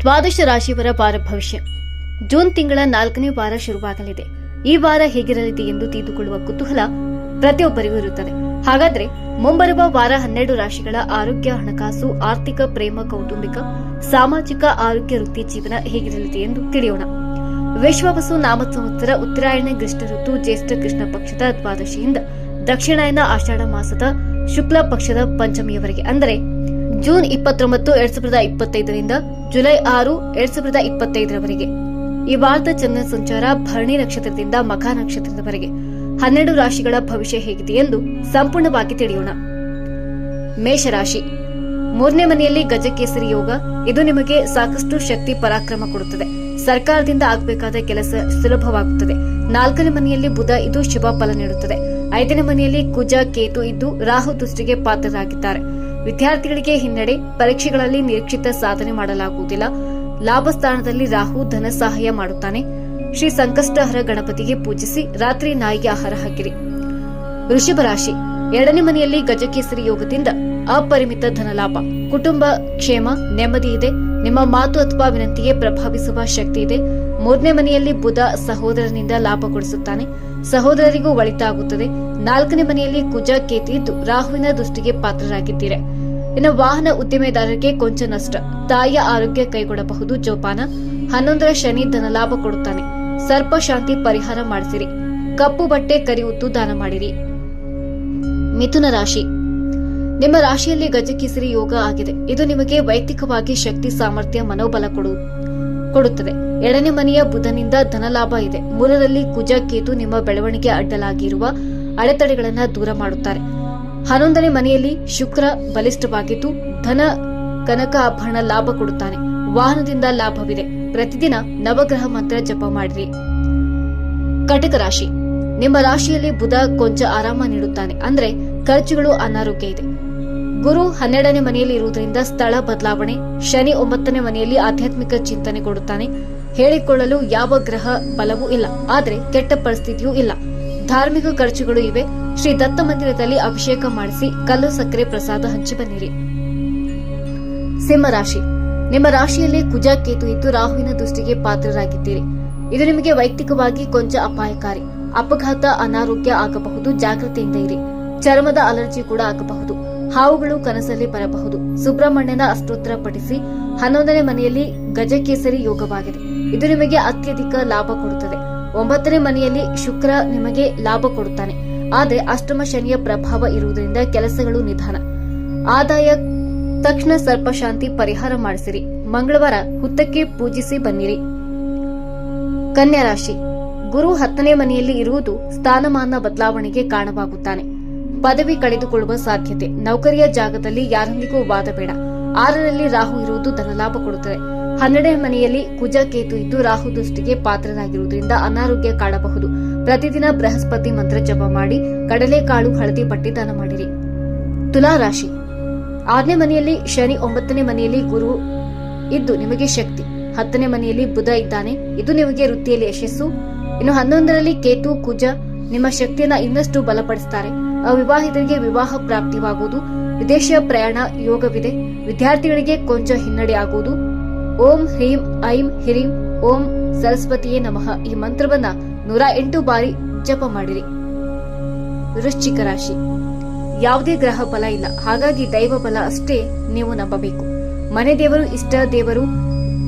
ದ್ವಾದಶ ರಾಶಿಯವರ ವಾರ ಭವಿಷ್ಯ. ಜೂನ್ ತಿಂಗಳ ನಾಲ್ಕನೇ ವಾರ ಶುರುವಾಗಲಿದೆ. ಈ ವಾರ ಹೇಗಿರಲಿದೆ ಎಂದು ತಿಳಿದುಕೊಳ್ಳುವ ಕುತೂಹಲ ಪ್ರತಿಯೊಬ್ಬರಿಗೂ ಇರುತ್ತದೆ. ಹಾಗಾದ್ರೆ ಮುಂಬರುವ ವಾರ ಹನ್ನೆರಡು ರಾಶಿಗಳ ಆರೋಗ್ಯ, ಹಣಕಾಸು, ಆರ್ಥಿಕ, ಪ್ರೇಮ, ಕೌಟುಂಬಿಕ, ಸಾಮಾಜಿಕ ಆರೋಗ್ಯ, ವೃತ್ತಿ ಜೀವನ ಹೇಗಿರಲಿದೆ ಎಂದು ತಿಳಿಯೋಣ. ವಿಶ್ವವಸು ನಾಮ ಸಂವತ್ಸರ ಉತ್ತರಾಯಣ ಕೃಷ್ಣ ಋತು, ಜ್ಯೇಷ್ಠ ಕೃಷ್ಣ ಪಕ್ಷದ ದ್ವಾದಶಿಯಿಂದ ದಕ್ಷಿಣಾಯನ ಆಷಾಢ ಮಾಸದ ಶುಕ್ಲ ಪಕ್ಷದ ಪಂಚಮಿಯವರೆಗೆ. ಅಂದರೆ ಜೂನ್ ಇಪ್ಪತ್ತೊಂಬತ್ತು, ಎರಡ್ ಸಾವಿರದ ಇಪ್ಪತ್ತೈದರಿಂದ ಜುಲೈ ಆರು, ಎರಡ್ ಸಾವಿರದ ಇಪ್ಪತ್ತೈದರವರೆಗೆ. ಈ ವಾರದ ಚಂದ್ರ ಸಂಚಾರ ಭರಣಿ ನಕ್ಷತ್ರದಿಂದ ಮಖ ನಕ್ಷತ್ರದವರೆಗೆ. ಹನ್ನೆರಡು ರಾಶಿಗಳ ಭವಿಷ್ಯ ಹೇಗಿದೆ ಎಂದು ಸಂಪೂರ್ಣವಾಗಿ ತಿಳಿಯೋಣ. ಮೇಷರಾಶಿ. ಮೂರನೇ ಮನೆಯಲ್ಲಿ ಗಜಕೇಸರಿ ಯೋಗ, ಇದು ನಿಮಗೆ ಸಾಕಷ್ಟು ಶಕ್ತಿ ಪರಾಕ್ರಮ ಕೊಡುತ್ತದೆ. ಸರ್ಕಾರದಿಂದ ಆಗಬೇಕಾದ ಕೆಲಸ ಸುಲಭವಾಗುತ್ತದೆ. ನಾಲ್ಕನೇ ಮನೆಯಲ್ಲಿ ಬುಧ, ಇದು ಶುಭ ಫಲ ನೀಡುತ್ತದೆ. ಐದನೇ ಮನೆಯಲ್ಲಿ ಕುಜ, ಕೇತು ಇದ್ದು ರಾಹು ದೃಷ್ಟಿಗೆ ಪಾತ್ರರಾಗಿದ್ದಾರೆ. ವಿದ್ಯಾರ್ಥಿಗಳಿಗೆ ಹಿನ್ನಡೆ ಪರೀಕ್ಷೆಗಳಲ್ಲಿ ನಿರೀಕ್ಷಿತ ಸಾಧನೆ ಮಾಡಲಾಗುವುದಿಲ್ಲ. ಲಾಭ ಸ್ಥಾನದಲ್ಲಿ ರಾಹು ಧನ ಸಹಾಯ ಮಾಡುತ್ತಾನೆ. ಶ್ರೀ ಸಂಕಷ್ಟಹರ ಗಣಪತಿಗೆ ಪೂಜಿಸಿ ರಾತ್ರಿ ನಾಯಿಗೆ ಆಹಾರ ಹಾಕಿರಿ. ವೃಷಭ ರಾಶಿ. ಎರಡನೇ ಮನೆಯಲ್ಲಿ ಗಜಕೇಸರಿ ಯೋಗದಿಂದ ಅಪರಿಮಿತ ಧನಲಾಭ ಕುಟುಂಬ ಕ್ಷೇಮ ನೆಮ್ಮದಿ ಇದೆ. ನಿಮ್ಮ ಮಾತು ಅಥವಾ ವಿನಂತಿಗೆ ಪ್ರಭಾವಿಸುವ ಶಕ್ತಿ ಇದೆ. ಮೂರನೇ ಮನೆಯಲ್ಲಿ ಬುಧ ಸಹೋದರನಿಂದ ಲಾಭ ಕೊಡಿಸುತ್ತಾನೆ. ಸಹೋದರರಿಗೂ ಒಳಿತಾಗುತ್ತದೆ. ನಾಲ್ಕನೇ ಮನೆಯಲ್ಲಿ ಕುಜ, ಕೇತು ಇದ್ದು ರಾಹುವಿನ ದೃಷ್ಟಿಗೆ ಪಾತ್ರರಾಗಿದ್ದೀರಿ. ಇನ್ನು ವಾಹನ ಉದ್ದಿಮೆದಾರರಿಗೆ ಕೊಂಚ ನಷ್ಟ. ತಾಯಿಯ ಆರೋಗ್ಯ ಕೈಗೊಡಬಹುದು ಜೋಪಾನ. ಹನ್ನೊಂದರ ಶನಿ ಧನಲಾಭ ಕೊಡುತ್ತಾನೆ. ಸರ್ಪ ಶಾಂತಿ ಪರಿಹಾರ ಮಾಡಿಸಿರಿ. ಕಪ್ಪು ಬಟ್ಟೆ ಕರಿಯುತ್ತು ದಾನ ಮಾಡಿರಿ. ಮಿಥುನ ರಾಶಿ. ನಿಮ್ಮ ರಾಶಿಯಲ್ಲಿ ಗಜಕಿಸಿರಿ ಯೋಗ ಆಗಿದೆ. ಇದು ನಿಮಗೆ ವೈಯಕ್ತಿಕವಾಗಿ ಶಕ್ತಿ, ಸಾಮರ್ಥ್ಯ, ಮನೋಬಲ ಕೊಡು ಕೊಡುತ್ತದೆ. ಎರಡನೇ ಮನೆಯ ಬುಧನಿಂದ ಧನಲಾಭ ಇದೆ. ಮೂಲದಲ್ಲಿ ಕುಜ, ಕೇತು ನಿಮ್ಮ ಬೆಳವಣಿಗೆ ಅಡ್ಡಲಾಗಿರುವ ಅಡೆತಡೆಗಳನ್ನ ದೂರ ಮಾಡುತ್ತಾರೆ. ಹನ್ನೊಂದನೇ ಮನೆಯಲ್ಲಿ ಶುಕ್ರ ಬಲಿಷ್ಠವಾಗಿದ್ದು, ಧನ, ಕನಕ ಆಭರಣ ಲಾಭ ಕೊಡುತ್ತಾನೆ. ವಾಹನದಿಂದ ಲಾಭವಿದೆ. ಪ್ರತಿದಿನ ನವಗ್ರಹ ಮಂತ್ರ ಜಪ ಮಾಡಿರಿ. ಕಟಕ ರಾಶಿ. ನಿಮ್ಮ ರಾಶಿಯಲ್ಲಿ ಬುಧ ಕೊಂಚ ಆರಾಮ ನೀಡುತ್ತಾನೆ. ಅಂದ್ರೆ ಖರ್ಚುಗಳು ಅನಾರೋಗ್ಯ ಇದೆ. ಗುರು ಹನ್ನೆರಡನೇ ಮನೆಯಲ್ಲಿ ಇರುವುದರಿಂದ ಸ್ಥಳ ಬದಲಾವಣೆ. ಶನಿ ಒಂಬತ್ತನೇ ಮನೆಯಲ್ಲಿ ಆಧ್ಯಾತ್ಮಿಕ ಚಿಂತನೆ ಕೊಡುತ್ತಾನೆ. ಹೇಳಿಕೊಳ್ಳಲು ಯಾವ ಗ್ರಹ ಬಲವೂ ಇಲ್ಲ. ಆದರೆ ಕೆಟ್ಟ ಪರಿಸ್ಥಿತಿಯೂ ಇಲ್ಲ. ಧಾರ್ಮಿಕ ಖರ್ಚುಗಳು ಇವೆ. ಶ್ರೀ ದತ್ತ ಮಂದಿರದಲ್ಲಿ ಅಭಿಷೇಕ ಮಾಡಿಸಿ ಕಲ್ಲು ಸಕ್ಕರೆ ಪ್ರಸಾದ ಹಂಚಿ ಬನ್ನಿರಿ. ಸಿಂಹ ರಾಶಿ ನಿಮ್ಮ ರಾಶಿಯಲ್ಲಿ ಕುಜ ಕೇತು ಇದ್ದು ರಾಹುವಿನ ದೃಷ್ಟಿಗೆ ಪಾತ್ರರಾಗಿದ್ದೀರಿ. ಇದು ನಿಮಗೆ ವೈಯಕ್ತಿಕವಾಗಿ ಕೊಂಚ ಅಪಾಯಕಾರಿ. ಅಪಘಾತ, ಅನಾರೋಗ್ಯ ಆಗಬಹುದು. ಜಾಗ್ರತೆಯಿಂದ ಇರಿ. ಚರ್ಮದ ಅಲರ್ಜಿ ಕೂಡ ಆಗಬಹುದು. ಹಾವುಗಳು ಕನಸಲ್ಲಿ ಬರಬಹುದು. ಸುಬ್ರಹ್ಮಣ್ಯನ ಅಷ್ಟೋತ್ತರ ಪಠಿಸಿ ಹನ್ನೊಂದನೇ ಮನೆಯಲ್ಲಿ ಗಜಕೇಸರಿ ಯೋಗವಾಗಿದೆ. ಇದು ನಿಮಗೆ ಅತ್ಯಧಿಕ ಲಾಭ ಕೊಡುತ್ತದೆ. ಒಂಬತ್ತನೇ ಮನೆಯಲ್ಲಿ ಶುಕ್ರ ನಿಮಗೆ ಲಾಭ ಕೊಡುತ್ತಾನೆ. ಆದರೆ ಅಷ್ಟಮ ಶನಿಯ ಪ್ರಭಾವ ಇರುವುದರಿಂದ ಕೆಲಸಗಳು ನಿಧಾನ. ಆದಾಯ ತಕ್ಷಣ ಸರ್ಪಶಾಂತಿ ಪರಿಹಾರ ಮಾಡಿಸಿರಿ. ಮಂಗಳವಾರ ಹುತ್ತಕ್ಕೆ ಪೂಜಿಸಿ ಬನ್ನಿರಿ. ಕನ್ಯಾ ರಾಶಿ ಗುರು ಹತ್ತನೇ ಮನೆಯಲ್ಲಿ ಇರುವುದು ಸ್ಥಾನಮಾನ ಬದಲಾವಣೆಗೆ ಕಾರಣವಾಗುತ್ತಾನೆ. ಪದವಿ ಕಳೆದುಕೊಳ್ಳುವ ಸಾಧ್ಯತೆ. ನೌಕರಿಯ ಜಾಗದಲ್ಲಿ ಯಾರೊಂದಿಗೂ ವಾದ ಬೇಡ. ಆರರಲ್ಲಿ ರಾಹು ಇರುವುದು ಧನಲಾಭ ಕೊಡುತ್ತದೆ. ಹನ್ನೆರಡನೇ ಮನೆಯಲ್ಲಿ ಕುಜ ಕೇತು ಇದ್ದು ರಾಹು ದೃಷ್ಟಿಗೆ ಪಾತ್ರರಾಗಿರುವುದರಿಂದ ಅನಾರೋಗ್ಯ ಕಾಡಬಹುದು. ಪ್ರತಿದಿನ ಬೃಹಸ್ಪತಿ ಮಂತ್ರ ಜಪ ಮಾಡಿ, ಕಡಲೆಕಾಳು ಹಳದಿ ಪಟ್ಟಿ ದಾನ ಮಾಡಿರಿ. ತುಲಾ ರಾಶಿ. ಆರನೇ ಮನೆಯಲ್ಲಿ ಶನಿ, ಒಂಬತ್ತನೇ ಮನೆಯಲ್ಲಿ ಗುರು ಇದ್ದು ನಿಮಗೆ ಶಕ್ತಿ. ಹತ್ತನೇ ಮನೆಯಲ್ಲಿ ಬುಧ ಇದ್ದಾನೆ. ಇದು ನಿಮಗೆ ವೃತ್ತಿಯಲ್ಲಿ ಯಶಸ್ಸು. ಇನ್ನು ಹನ್ನೊಂದರಲ್ಲಿ ಕೇತು, ಕುಜ ನಿಮ್ಮ ಶಕ್ತಿಯನ್ನ ಇನ್ನಷ್ಟು ಬಲಪಡಿಸುತ್ತಾರೆ ಅವಿವಾಹಿತರಿಗೆ ವಿವಾಹ ಪ್ರಾಪ್ತಿವಾಗುವುದು ವಿದೇಶ ಪ್ರಯಾಣ ಯೋಗವಿದೆ, ವಿದ್ಯಾರ್ಥಿಗಳಿಗೆ ಕೊಂಚ ಹಿನ್ನಡೆ ಆಗುವುದು. ಓಂ ಹ್ರೀಂ, ಐಂ ಹಿರೀಂ, ಓಂ ಸರಸ್ವತಿಯೇ ನಮಃ. ಈ ಮಂತ್ರವನ್ನ ನೂರ ಎಂಟು ಬಾರಿ ಜಪ ಮಾಡಿರಿ. ವೃಶ್ಚಿಕ ರಾಶಿ. ಯಾವುದೇ ಗ್ರಹ ಬಲ ಇಲ್ಲ. ಹಾಗಾಗಿ ದೈವ ಬಲ ಅಷ್ಟೇ ನೀವು ನಂಬಬೇಕು. ಮನೆ ದೇವರು, ಇಷ್ಟ ದೇವರು,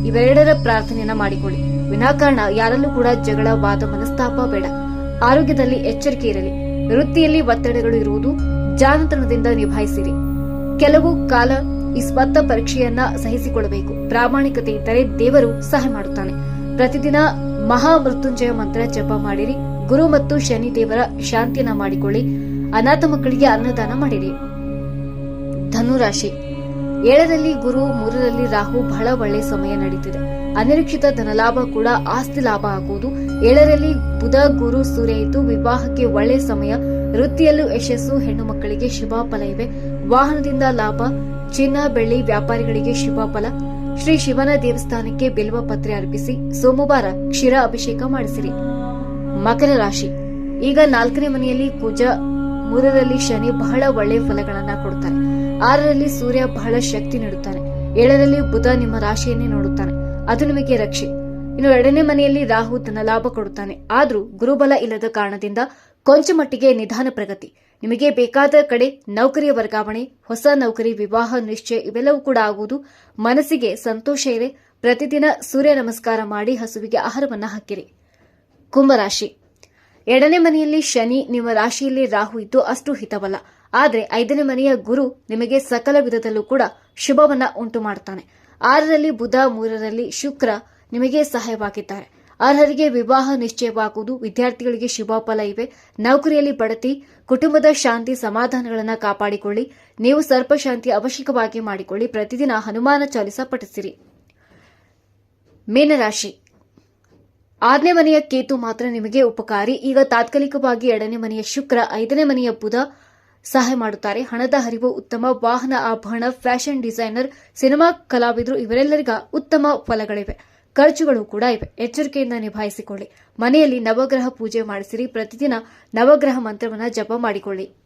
ಇವೆರಡರ ಪ್ರಾರ್ಥನೆಯನ್ನ ಮಾಡಿಕೊಳ್ಳಿ. ವಿನಾಕಾರಣ, ಯಾರಲ್ಲೂ ಕೂಡ ಜಗಳ, ವಾದ, ಮನಸ್ತಾಪ ಬೇಡ. ಆರೋಗ್ಯದಲ್ಲಿ ಎಚ್ಚರಿಕೆ ಇರಲಿ. ವೃತ್ತಿಯಲ್ಲಿ ಒತ್ತಡಗಳು ಇರುವುದು ಜಾಣತನದಿಂದ ನಿಭಾಯಿಸಿರಿ. ಕೆಲವು ಕಾಲ ಈ ಸ್ಪತ್ತ ಪರೀಕ್ಷೆಯನ್ನ ಸಹಿಸಿಕೊಳ್ಳಬೇಕು. ಪ್ರಾಮಾಣಿಕತೆ ಇದ್ದರೆ ದೇವರು ಸಹಾಯ ಮಾಡುತ್ತಾನೆ. ಪ್ರತಿದಿನ ಮಹಾ ಮೃತ್ಯುಂಜಯ ಮಂತ್ರ ಜಪ ಮಾಡಿರಿ. ಗುರು ಮತ್ತು ಶನಿ ದೇವರ ಶಾಂತಿಯನ್ನ ಮಾಡಿಕೊಳ್ಳಿ. ಅನಾಥ ಮಕ್ಕಳಿಗೆ ಅನ್ನದಾನ ಮಾಡಿರಿ. ಧನುರಾಶಿ. ಏಳರಲ್ಲಿ ಗುರು, ಮೂರರಲ್ಲಿ ರಾಹು ಬಹಳ ಒಳ್ಳೆ ಸಮಯ ನಡೀತಿದೆ. ಅನಿರೀಕ್ಷಿತ ಧನಲಾಭ ಕೂಡ ಆಸ್ತಿ ಲಾಭ ಆಗುವುದು ಏಳರಲ್ಲಿ ಬುಧ, ಗುರು, ಸೂರ್ಯ ಇದ್ದು ವಿವಾಹಕ್ಕೆ ಒಳ್ಳೆ ಸಮಯ. ವೃತ್ತಿಯಲ್ಲೂ ಯಶಸ್ಸು, ಹೆಣ್ಣು ಮಕ್ಕಳಿಗೆ ಶುಭ ಫಲ ಇವೆ. ವಾಹನದಿಂದ ಲಾಭ, ಚಿನ್ನ, ಬೆಳ್ಳಿ, ವ್ಯಾಪಾರಿಗಳಿಗೆ ಶುಭ ಫಲ ಶ್ರೀ ಶಿವನ ದೇವಸ್ಥಾನಕ್ಕೆ ಬಿಲ್ವ ಪತ್ರೆ ಅರ್ಪಿಸಿ, ಸೋಮವಾರ ಕ್ಷೀರ ಅಭಿಷೇಕ ಮಾಡಿಸಿರಿ. ಮಕರ ರಾಶಿ. ಈಗ ನಾಲ್ಕನೇ ಮನೆಯಲ್ಲಿ ಕುಜ ಮೂರರಲ್ಲಿ ಶನಿ ಬಹಳ ಒಳ್ಳೆಯ ಫಲಗಳನ್ನ ಕೊಡುತ್ತಾರೆ ಆರರಲ್ಲಿ ಸೂರ್ಯ ಬಹಳ ಶಕ್ತಿ ನೀಡುತ್ತಾನೆ ಏಳರಲ್ಲಿ ಬುಧ ನಿಮ್ಮ ರಾಶಿಯನ್ನೇ ನೋಡುತ್ತಾನೆ ಅದು ನಿಮಗೆ ರಕ್ಷೆ. ಇನ್ನು ಎರಡನೇ ಮನೆಯಲ್ಲಿ ರಾಹು ತನ್ನ ಲಾಭ ಕೊಡುತ್ತಾನೆ. ಆದರೂ ಗುರುಬಲ ಇಲ್ಲದ ಕಾರಣದಿಂದ ಕೊಂಚ ಮಟ್ಟಿಗೆ ನಿಧಾನ ಪ್ರಗತಿ. ನಿಮಗೆ ಬೇಕಾದ ಕಡೆ ನೌಕರಿಯ ವರ್ಗಾವಣೆ, ಹೊಸ ನೌಕರಿ, ವಿವಾಹ, ನಿಶ್ಚಯ ಇವೆಲ್ಲವೂ ಕೂಡ ಆಗುವುದು. ಮನಸ್ಸಿಗೆ ಸಂತೋಷ ಇದೆ. ಪ್ರತಿದಿನ ಸೂರ್ಯ ನಮಸ್ಕಾರ ಮಾಡಿ ಹಸುವಿಗೆ ಆಹಾರವನ್ನ ಹಾಕಿರಿ. ಕುಂಭರಾಶಿ ಎರಡನೇ ಮನೆಯಲ್ಲಿ ಶನಿ, ನಿಮ್ಮ ರಾಶಿಯಲ್ಲಿ ರಾಹು ಇದ್ದು ಅಷ್ಟು ಹಿತವಲ್ಲ. ಆದರೆ ಐದನೇ ಮನೆಯ ಗುರು ನಿಮಗೆ ಸಕಲ ವಿಧದಲ್ಲೂ ಕೂಡ ಶುಭವನ್ನ ಉಂಟು ಮಾಡುತ್ತಾನೆ ಆರರಲ್ಲಿ ಬುಧ, ಮೂರರಲ್ಲಿ ಶುಕ್ರ ನಿಮಗೆ ಸಹಾಯವಾಗಿದ್ದಾರೆ ಅರ್ಹರಿಗೆ ವಿವಾಹ ನಿಶ್ಚಯವಾಗುವುದು, ವಿದ್ಯಾರ್ಥಿಗಳಿಗೆ ಶುಭ ಫಲ ಇವೆ. ನೌಕರಿಯಲ್ಲಿ ಬಡತಿ, ಕುಟುಂಬದ ಶಾಂತಿ, ಸಮಾಧಾನಗಳನ್ನು ಕಾಪಾಡಿಕೊಳ್ಳಿ. ನೀವು ಸರ್ಪಶಾಂತಿ ಅವಶ್ಯಕವಾಗಿ ಮಾಡಿಕೊಳ್ಳಿ. ಪ್ರತಿದಿನ ಹನುಮಾನ ಚಾಲಿಸ ಪಠಿಸಿರಿ. ಮೀನರಾಶಿ. ಆರನೇ ಮನೆಯ ಕೇತು ಮಾತ್ರ ನಿಮಗೆ ಉಪಕಾರಿ. ಈಗ ತಾತ್ಕಾಲಿಕವಾಗಿ ಎರಡನೇ ಮನೆಯ ಶುಕ್ರ, ಐದನೇ ಮನೆಯ ಬುಧ ಸಹಾಯ ಮಾಡುತ್ತಾರೆ. ಹಣದ ಹರಿವು ಉತ್ತಮ. ವಾಹನ ಆಭರಣ, ಫ್ಯಾಷನ್ ಡಿಸೈನರ್, ಸಿನಿಮಾ ಕಲಾವಿದರು ಇವರೆಲ್ಲರಿಗ ಉತ್ತಮ ಫಲಗಳಿವೆ. ಖರ್ಚುಗಳು ಕೂಡ ಇವೆ. ಎಚ್ಚರಿಕೆಯಿಂದ ನಿಭಾಯಿಸಿಕೊಳ್ಳಿ. ಮನೆಯಲ್ಲಿ ನವಗ್ರಹ ಪೂಜೆ ಮಾಡಿಸಿರಿ. ಪ್ರತಿದಿನ ನವಗ್ರಹ ಮಂತ್ರವನ್ನು ಜಪ ಮಾಡಿಕೊಳ್ಳಿ.